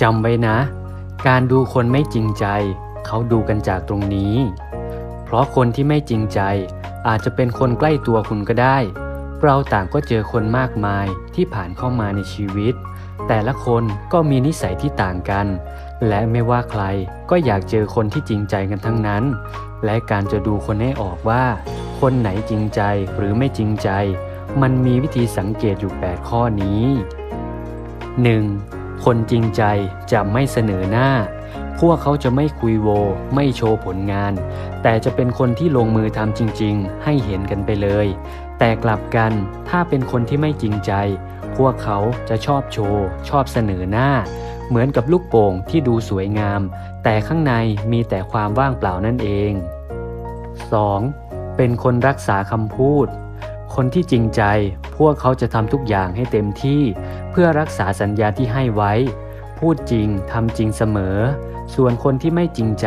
จำไว้นะ การดูคนไม่จริงใจ เขาดูกันจากตรงนี้ เพราะคนที่ไม่จริงใจ อาจจะเป็นคนใกล้ตัวคุณก็ได้ เราต่างก็เจอคนมากมายที่ผ่านเข้ามาในชีวิต แต่ละคนก็มีนิสัยที่ต่างกัน และไม่ว่าใครก็อยากเจอคนที่จริงใจกันทั้งนั้น และการจะดูคนให้ออกว่า คนไหนจริงใจหรือไม่จริงใจ มันมีวิธีสังเกตอยู่ 8 ข้อนี้ 1. คนจริงใจจะไม่เสนอหน้า พวกเขาจะไม่คุยโว ไม่โชว์ผลงาน แต่จะเป็นคนที่ลงมือทำจริง ๆ ให้เห็นกันไปเลย แต่กลับกันถ้าเป็นคนที่ไม่จริงใจ พวกเขาจะชอบโชว์ ชอบเสนอหน้า เหมือนกับลูกโป่งที่ดูสวยงาม แต่ข้างในมีแต่ความว่างเปล่านั่นเอง 2. เป็นคนรักษาคำพูด คนที่จริงใจ พวกเขาจะทำทุกอย่างให้เต็มที่ เพื่อรักษาสัญญาที่ให้ไว้ พูดจริงทำจริงเสมอ ส่วนคนที่ไม่จริงใจ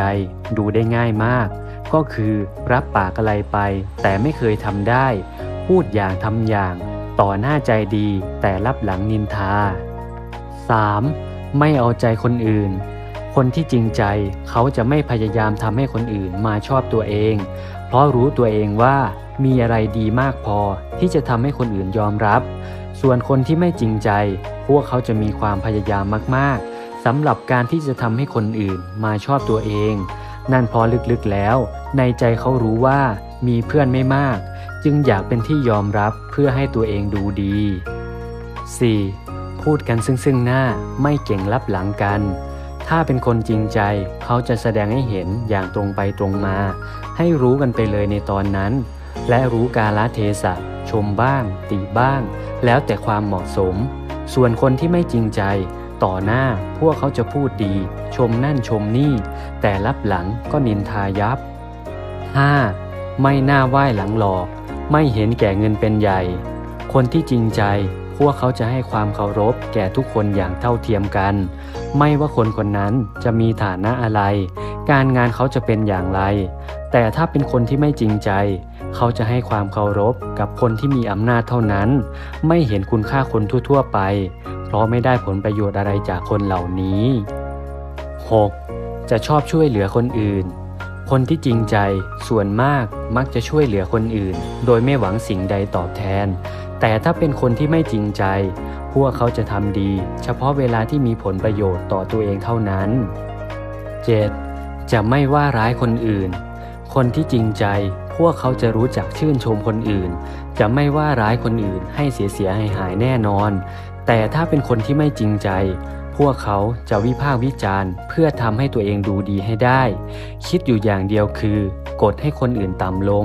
ดูได้ง่ายมาก ก็คือรับปากอะไรไป แต่ไม่เคยทำได้ พูดอย่างทำอย่าง ต่อหน้าใจดีแต่รับหลังนินทา 3. ไม่เอาใจคนอื่น คนที่จริงใจเขาจะไม่พยายามทำให้คนอื่นมาชอบตัวเอง เพราะรู้ตัวเองว่ามีอะไรดีมากพอที่จะทำให้คนอื่นยอมรับ ส่วนคนที่ไม่จริงใจ พวกเขาจะมีความพยายามมากๆสำหรับการที่จะทำให้คนอื่นมาชอบตัวเอง นั่นเพอลึกๆแล้ว ในใจเขารู้ว่ามีเพื่อนไม่มาก จึงอยากเป็นที่ยอมรับเพื่อให้ตัวเองดูดี 4. พูดกันซึ่งซึ่งหน้าไม่เก่งลับหลังกัน ถ้าเป็นคนจริงใจ เขาจะแสดงให้เห็นอย่างตรงไปตรงมา ให้รู้กันไปเลยในตอนนั้น และรู้กาลเทศะ ชมบ้าง ติบ้าง แล้วแต่ความเหมาะสม ส่วนคนที่ไม่จริงใจ ต่อหน้าพวกเขาจะพูดดี ชมนั่นชมนี่ แต่รับหลังก็นินทายับ 5. ไม่น่าไหว้หลังหลอก ไม่เห็นแก่เงินเป็นใหญ่ คนที่จริงใจ พวกเขาจะให้ความเคารพแก่ทุกคนอย่างเท่าเทียมกัน ไม่ว่าคนคนนั้นจะมีฐานะอะไร การงานเขาจะเป็นอย่างไร แต่ถ้าเป็นคนที่ไม่จริงใจ เขาจะให้ความเคารพกับคนที่มีอำนาจเท่านั้น ไม่เห็นคุณค่าคนทั่ว ๆ ไป เพราะไม่ได้ผลประโยชน์อะไรจากคนเหล่านี้ 6. จะชอบช่วยเหลือคนอื่น คนที่จริงใจส่วนมากมักจะช่วยเหลือคนอื่น โดยไม่หวังสิ่งใดตอบแทน แต่ถ้าเป็นคนที่ไม่จริงใจ พวกเขาจะทำดี เฉพาะเวลาที่มีผลประโยชน์ต่อตัวเองเท่านั้น 7. จะไม่ว่าร้ายคนอื่น คนที่จริงใจ พวกเขาจะรู้จักชื่นชมคนอื่น จะไม่ว่าร้ายคนอื่นให้เสียเสียหายหายแน่นอน แต่ถ้าเป็นคนที่ไม่จริงใจ พวกเขาจะวิพากษ์วิจารณ์ เพื่อทำให้ตัวเองดูดีให้ได้ คิดอยู่อย่างเดียวคือ กดให้คนอื่นต่ำลง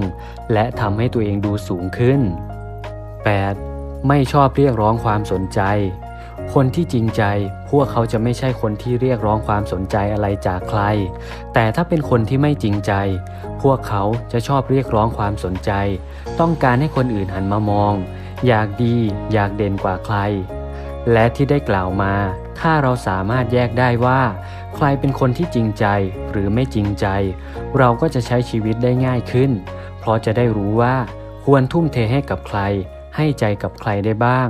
และทำให้ตัวเองดูสูงขึ้น 8. ไม่ชอบเรียกร้องความสนใจ คนที่จริงใจ พวกเขาจะไม่ใช่คนที่เรียกร้องความสนใจอะไรจากใคร แต่ถ้าเป็นคนที่ไม่จริงใจ พวกเขาจะชอบเรียกร้องความสนใจ ต้องการให้คนอื่นหันมามอง อยากดี อยากเด่นกว่าใคร และที่ได้กล่าวมา ถ้าเราสามารถแยกได้ว่า ใครเป็นคนที่จริงใจหรือไม่จริงใจ เราก็จะใช้ชีวิตได้ง่ายขึ้น เพราะจะได้รู้ว่าควรทุ่มเทให้กับใคร ให้ใจกับใครได้บ้าง